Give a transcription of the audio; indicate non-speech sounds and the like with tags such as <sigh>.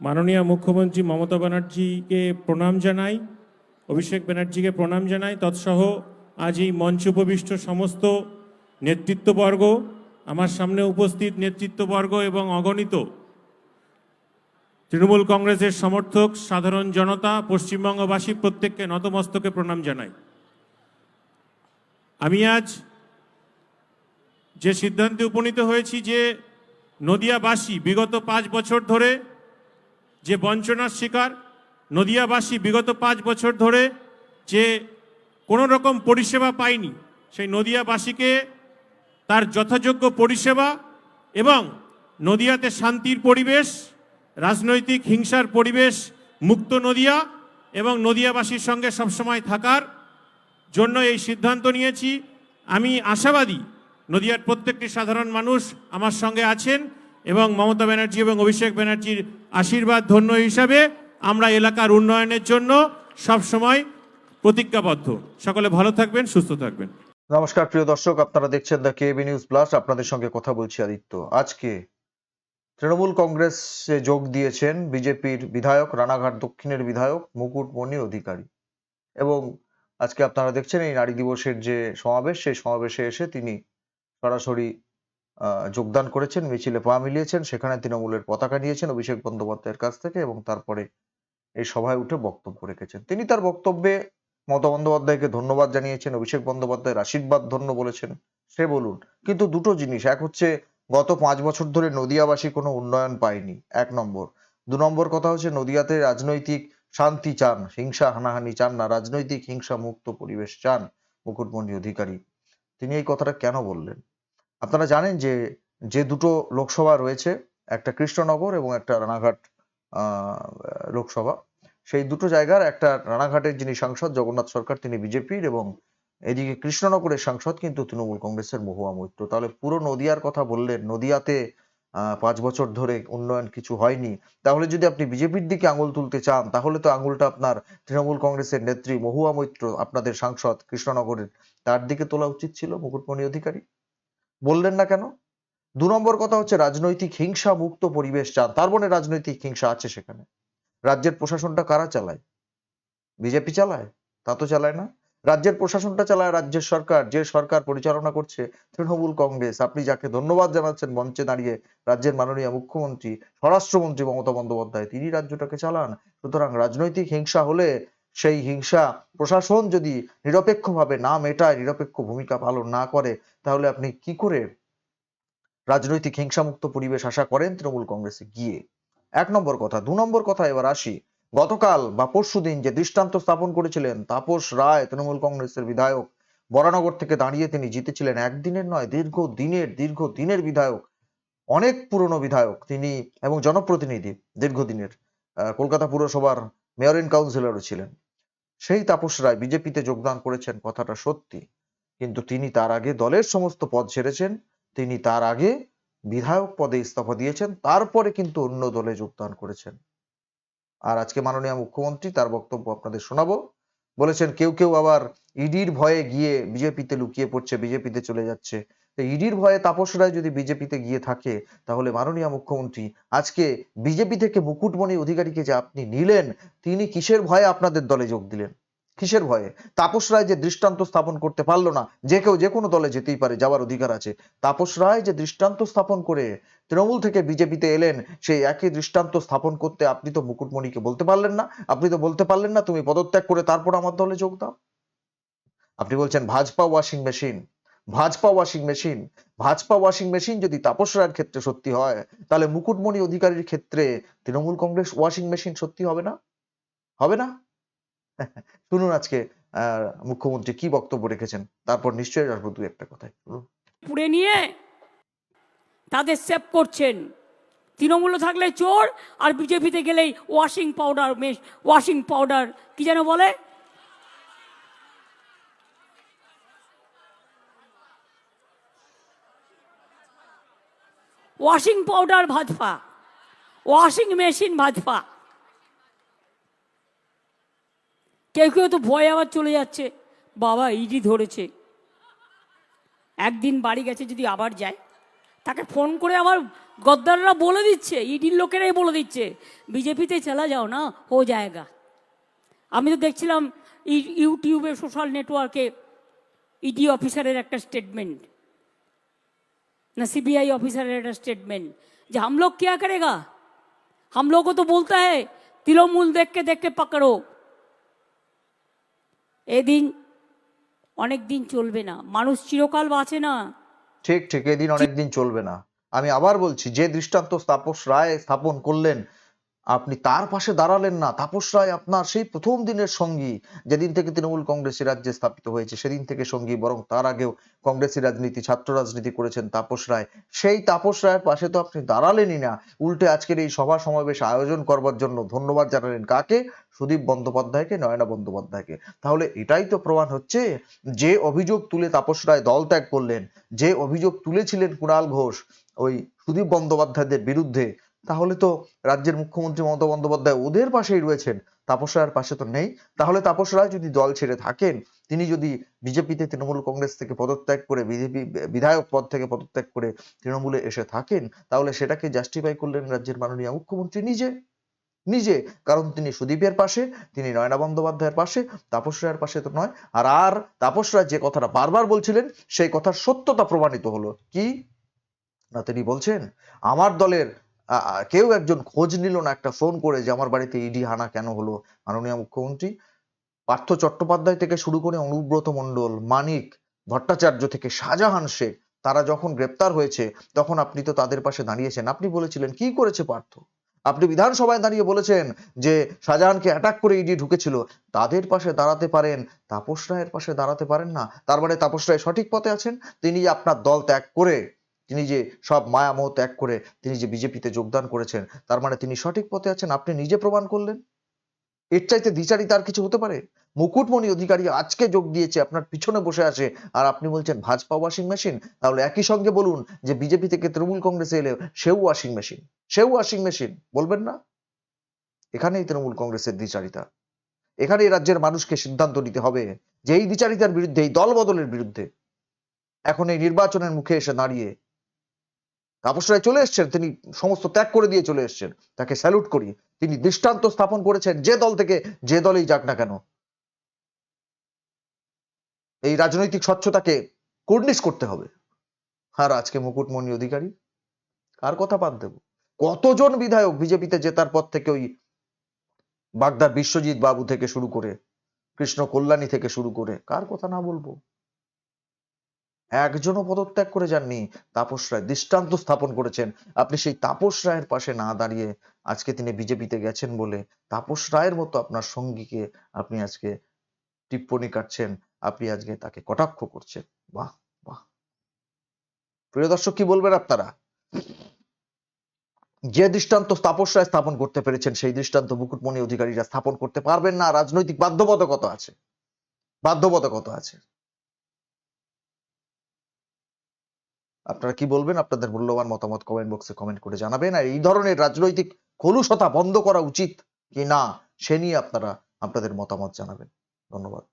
মাননীয় মুখ্যমন্ত্রী মমতা ব্যানার্জিকে প্রণাম জানাই, অভিষেক ব্যানার্জিকে প্রণাম জানাই। তৎসহ আজ এই মঞ্চ উপবিষ্ট সমস্ত নেতৃত্ববর্গ, আমার সামনে উপস্থিত নেতৃত্ববর্গ এবং অগণিত তৃণমূল কংগ্রেসের সমর্থক, সাধারণ জনতা, পশ্চিমবঙ্গবাসী প্রত্যেককে নতমস্তকে প্রণাম জানাই। আমি আজ যে সিদ্ধান্তে উপনীত হয়েছি যে নদিয়াবাসী বিগত পাঁচ বছর ধরে যে বঞ্চনার শিকার নদিয়াবাসী বিগত পাঁচ বছর ধরে যে কোনো রকম পরিষেবা পায়নি, সেই নদিয়াবাসীকে তার যথাযোগ্য পরিষেবা এবং নদিয়াতে শান্তির পরিবেশ, রাজনৈতিক হিংসার পরিবেশ, মুক্ত নদিয়া এবং নদিয়াবাসীর সঙ্গে সবসময় থাকার জন্য এই সিদ্ধান্ত নিয়েছি। আমি আশাবাদী নদিয়ার প্রত্যেকটি সাধারণ মানুষ আমার সঙ্গে আছেন। এবং মমতা ব্যানার্জি এবং অভিষেক ব্যানার্জির আশীর্বাদ, ধন্য হিসাবে আমরা এলাকার উন্নয়নের জন্য সবসময় প্রতিজ্ঞাবদ্ধ। সকলে ভালো থাকবেন, সুস্থ থাকবেন। নমস্কার, প্রিয় দর্শক, আপনারা দেখছেন দ্য কেবি নিউজ প্লাস আপনাদের সঙ্গে কথা বলছি আদিত্য। আজকে তৃণমূল কংগ্রেসে যোগ দিয়েছেন বিজেপির বিধায়ক, রানাঘাট দক্ষিণের বিধায়ক মুকুটমণি অধিকারী। এবং আজকে আপনারা দেখছেন এই নারী দিবসের যে সমাবেশ, সেই সমাবেশে এসে তিনি সরাসরি যোগদান করেছেন, মিছিলে পা মিলিয়েছেন, সেখানে তৃণমূলের পতাকা নিয়েছেন অভিষেক বন্দ্যোপাধ্যায়ের কাছ থেকে এবং তারপরে এই সভায় উঠে বক্তব্য রেখেছেন। তিনি তার বক্তব্যে মমতা বন্দ্যোপাধ্যায়কে ধন্যবাদ জানিয়েছেন, অভিষেক বন্দ্যোপাধ্যায়ের আশীর্বাদ ধন্য বলেছেন, সে বলুন। কিন্তু দুটো জিনিস, এক হচ্ছে গত পাঁচ বছর ধরে নদিয়াবাসী কোনো উন্নয়ন পায়নি, এক নম্বর। দু নম্বর কথা হচ্ছে নদিয়াতে রাজনৈতিক শান্তি চান, হিংসা হানাহানি চান না, রাজনৈতিক হিংসা মুক্ত পরিবেশ চান মুকুটমণি অধিকারী। তিনি এই কথাটা কেন বললেন? আপনারা জানেন যে যে দুটো লোকসভা রয়েছে, একটা কৃষ্ণনগর এবং একটা রানাঘাট লোকসভা। সেই দুটো জায়গার একটা রানাঘাটের যিনি সাংসদ জগন্নাথ সরকার, তিনি বিজেপির এবং এদিকে কৃষ্ণনগরের সাংসদ কিন্তু তৃণমূল কংগ্রেসের মহুয়া মৈত্র। তাহলে পুরো নদিয়ার কথা বললেন, নদিয়াতে পাঁচ বছর ধরে উন্নয়ন কিছু হয়নি। তাহলে যদি আপনি বিজেপির দিকে আঙুল তুলতে চান, তাহলে তো আঙুলটা আপনার তৃণমূল কংগ্রেসের নেত্রী মহুয়া মৈত্র, আপনাদের সাংসদ কৃষ্ণনগরের। তার দিকে তোলা উচিত ছিল মুকুটমণি অধিকারী। বললেন না কেন? দু নম্বর কথা হচ্ছে রাজনৈতিক হিংসা মুক্ত পরিবেশ চান। তার মানে রাজনৈতিক হিংসা আছে সেখানে। রাজ্যের প্রশাসনটা কারা চালায়? বিজেপি চালায়? তা তো চালায় না। রাজ্যের প্রশাসনটা চালায় রাজ্যের সরকার। যে সরকার পরিচালনা করছে তৃণমূল কংগ্রেস। আপনি যাকে ধন্যবাদ জানাচ্ছেন মঞ্চে দাঁড়িয়ে রাজ্যের মাননীয় মুখ্যমন্ত্রী, স্বরাষ্ট্রমন্ত্রী মমতা বন্দ্যোপাধ্যায়, তিনি রাজ্যটাকে চালান। সুতরাং রাজনৈতিক হিংসা হলে সেই হিংসা। প্রশাসন যদি নিরপেক্ষভাবে না মেটায়, নিরপেক্ষ ভূমিকা পালন না করে, তাহলে আপনি কি করে রাজনৈতিক হিংসামুক্ত পরিবেশ আশা করেন তৃণমূল কংগ্রেসে গিয়ে? এক নম্বর কথা। দু নম্বর কথা এবার আসি। গতকাল বা পরশুদিন যে দৃষ্টান্ত স্থাপন করেছিলেন তাপস রায়, তৃণমূল কংগ্রেসের বিধায়ক, বরানগর থেকে দাঁড়িয়ে তিনি জিতেছিলেন একদিনের নয়, দীর্ঘ দিনের দীর্ঘ দিনের বিধায়ক, অনেক পুরনো বিধায়ক তিনি এবং জনপ্রতিনিধি দীর্ঘদিনের কলকাতা পুরসভার মেয়র ইন কাউন্সিলরও ছিলেন। সেই তাপস রায় বিজেপিতে যোগদান করেছেন কথাটা সত্যি। কিন্তু তিনি তার আগে দলের সমস্ত পদ ছেড়েছেন, তিনি তার আগে বিধায়ক পদে ইস্তফা দিয়েছেন, তারপরে কিন্তু অন্য দলে যোগদান করেছেন। আর আজকে মাননীয় মুখ্যমন্ত্রী তার বক্তব্য আপনাদের শোনাবো। বলেছেন, কেউ কেউ আবার ইডির ভয়ে গিয়ে বিজেপিতে লুকিয়ে পড়ছে, বিজেপিতে চলে যাচ্ছে। ইডির ভয়ে তাপস রায় যদি বিজেপিতে গিয়ে থাকে, তাহলে মাননীয় মুখ্যমন্ত্রী, আজকে বিজেপি থেকে মুকুটমণি অধিকারীকে যে আপনি নিলেন, তিনি কিসের ভয়ে আপনাদের দলে যোগ দিলেন? কিসের ভয়ে? তাপস রায় যে দৃষ্টান্ত স্থাপন করতে পারল না, যে কেউ যে কোনো দলে যেতেই পারে, যাওয়ার অধিকার আছে। তাপস রায় যে দৃষ্টান্ত স্থাপন করে তৃণমূল থেকে বিজেপিতে এলেন, সেই একই দৃষ্টান্ত স্থাপন করতে আপনি তো মুকুটমণিকে বলতে পারলেন না। আপনি তো বলতে পারলেন না, তুমি পদত্যাগ করে তারপর আমার দলে যোগ দাও। আপনি বলছেন, Bhajpa washing machine. Bhajpa washing machine Bhajpa washing machine যদি তাপস রায়ের ক্ষেত্রে সত্যি হয়, তাহলে মুকুটমণি অধিকারীর ক্ষেত্রে তৃণমূল কংগ্রেস ওয়াশিং মেশিন সত্যি হবে না? হবে না? <laughs> শুনুন আজকে মুখ্যমন্ত্রী কি বক্তব্য রেখেছেন, তারপর নিশ্চয়ই আসব দু একটা কথায়। পুড়ে নিয়ে তাদের সেভ করছেন। তৃণমূলে থাকলে চোর, আর বিজেপিতে গেলেই ওয়াশিং পাউডার ওয়াশিং পাউডার কি যেন বলে? Washing powder Bhajpa washing machine Bhajpa কেউ কেউ তো ভয় আবার চলে যাচ্ছে। বাবা ইডি ধরেছে। একদিন বাড়ি গেছে, যদি আবার যায়, তাকে ফোন করে আবার গদ্দাররা বলে দিচ্ছে ইডির লোকেরাই বলে দিচ্ছে, বিজেপিতে চলা যাও না, হো জায়গা। আমি তো দেখছিলাম ইউটিউবে, সোশ্যাল নেটওয়ার্কে, ইডি অফিসারের একটা স্টেটমেंट ना सीबीआई ऑफिसर का स्टेटमेंट जो हम लोग क्या करेगा हम लोग को तो बोलता है तृणमूल देख के देख के पकड़ो এদিন অনেক দিন চলবে না মানুষ চিরকাল বাঁচে না ঠিক ঠিক এদিন অনেকদিন চলবে না আমি আবার বলছি যে দৃষ্টান্ত তাপস রায় স্থাপন করলেন আপনি তার পাশে দাঁড়ালেন না। তাপস রায় আপনার সেই প্রথম দিনের সঙ্গী, যেদিন থেকে তৃণমূল কংগ্রেসী রাজ্যে স্থাপিত হয়েছে, সেদিন থেকে সঙ্গী, বরং তার আগেও কংগ্রেসী রাজনীতি, ছাত্র রাজনীতি করেছেন তাপস রায়। সেই তাপস রায়ের পাশে তো আপনি দাঁড়ালেনই না। উল্টে আজকের এই সভা সমাবেশ আয়োজন করবার জন্য ধন্যবাদ জানালেন কাকে? সুদীপ বন্দ্যোপাধ্যায়কে, নয়না বন্দ্যোপাধ্যায়কে। তাহলে এটাই তো প্রমাণ হচ্ছে যে অভিযোগ তুলে তাপস রায় দল ত্যাগ করলেন, যে অভিযোগ তুলেছিলেন কুণাল ঘোষ ওই সুদীপ বন্দ্যোপাধ্যায়দের বিরুদ্ধে তাহলে তো রাজ্যের মুখ্যমন্ত্রী মমতা বন্দ্যোপাধ্যায় ওদের পাশেই রয়েছেন। তাপস রায়ের পাশে তো নেই। তাহলে তাপস রায় যদি দল ছেড়ে থাকেন, তিনি যদি বিজেপিতে তৃণমূল কংগ্রেস থেকে পদত্যাগ করে, বিজেপি বিধায়ক পদ থেকে পদত্যাগ করে তৃণমূলে এসে থাকেন, তাহলে সেটাকে জাস্টিফাই করলেন রাজ্যের মাননীয় মুখ্যমন্ত্রী নিজে। নিজে। কারণ তিনি সুদীপের পাশে, তিনি নয়না বন্দ্যোপাধ্যায়ের পাশে, তাপস রায়ের পাশে তো নয়। আর আর তাপস রায় যে কথাটা বারবার বলছিলেন, সেই কথার সত্যতা প্রমাণিত হলো। কি? না তিনি বলছেন, আমার দলের কেউ একজন খোঁজ নিল না, একটা ফোন করে যে, আমার বাড়িতে ইডি হানা কেন হলো? মাননীয় মুখ্যমন্ত্রী। পার্থ চট্টোপাধ্যায় থেকে শুরু করে অনুব্রত মণ্ডল, মানিক ভট্টাচার্য থেকে শাহজাহান শেখ, তারা যখন গ্রেপ্তার হয়েছে, তখন আপনি তো তাদের পাশে দাঁড়িয়েছেন। আপনি বলেছিলেন, কি করেছে পার্থ? আপনি বিধানসভায় দাঁড়িয়ে বলেছেন যে, শাহজাহানকে অ্যাটাক করে ইডি ঢুকেছিল। তাদের পাশে দাঁড়াতে পারেন, তাপস রায়ের পাশে দাঁড়াতে পারেন না। তার মানে তাপস রায় সঠিক পথে আছেন, তিনি আপনার দল ত্যাগ করে তিনি যে সব মায়ামোহ ত্যাগ করে তিনি যে বিজেপিতে যোগদান করেছেন, তার মানে তিনি সঠিক পথে আছেন, আপনি নিজে প্রমাণ করলেন? এর চাইতে দ্বিচারিতা আর কিছু হতে পারে? মুকুটমণি অধিকারী আজকে যোগ দিয়েছে, আপনার পিছনে বসে আছে, আর আপনি বলছেন ভাজপা ওয়াশিং মেশিন তাহলে একই সঙ্গে বলুন যে বিজেপি থেকে তৃণমূল কংগ্রেসে এলে সেও ওয়াশিং মেশিন সেও ওয়াশিং মেশিন বলবেন না? এখানেই তৃণমূল কংগ্রেসের দ্বিচারিতা। এখানে রাজ্যের মানুষকে সিদ্ধান্ত নিতে হবে যে এই দ্বিচারিতার বিরুদ্ধে, এই দল বদলের বিরুদ্ধে। এখন এই নির্বাচনের মুখে এসে দাঁড়িয়ে তাপস চলে এসছেন, তিনি সমস্ত ত্যাগ করে দিয়ে চলে এসছেন। তাকে স্যালুট করি। তিনি দৃষ্টান্ত স্থাপন করেছেন, যে দল থেকে যে দলেই যাক না কেন। এই রাজনৈতিক স্বচ্ছতাকে কুর্নিশ করতে হবে। আর আজকে মুকুটমণি অধিকারী? কার কথা বাদ দেব? কতজন বিধায়ক বিজেপিতে জেতার পর থেকে ওই বাগদার বিশ্বজিৎ বাবু থেকে শুরু করে, কৃষ্ণ কল্যাণী থেকে শুরু করে, কার কথা না বলব? একজনও পদত্যাগ করে যাননি। তাপস রায় দৃষ্টান্ত স্থাপন করেছেন। আপনি সেই তাপস রায়ের পাশে না দাঁড়িয়ে আজকে তিনি বিজেপিতে গেছেন বলে তাপস রায়ের মতো আপনার সঙ্গীকে আপনি আজকে টিপ্পনি কাটছেন, আপনি আজকে তাকে কটাক্ষ করছেন। বাহ বাহ। প্রিয় দর্শক, কি বলবেন আপনারা? যে দৃষ্টান্ত তাপস রায় স্থাপন করতে পেরেছেন, সেই দৃষ্টান্ত মুকুটমণি অধিকারীরা স্থাপন করতে পারবেন না। রাজনৈতিক বাধ্যবাধকতা আছে। বাধ্যবাধকতা আছে। আপনারা কি বলবেন? আপনাদের মূল্যবান মতামত কমেন্ট বক্সে কমেন্ট করে জানাবেন। আর এই ধরনের রাজনৈতিক কলুষতা বন্ধ করা উচিত কি না, সে নিয়ে আপনারা আপনাদের মতামত জানাবেন। ধন্যবাদ।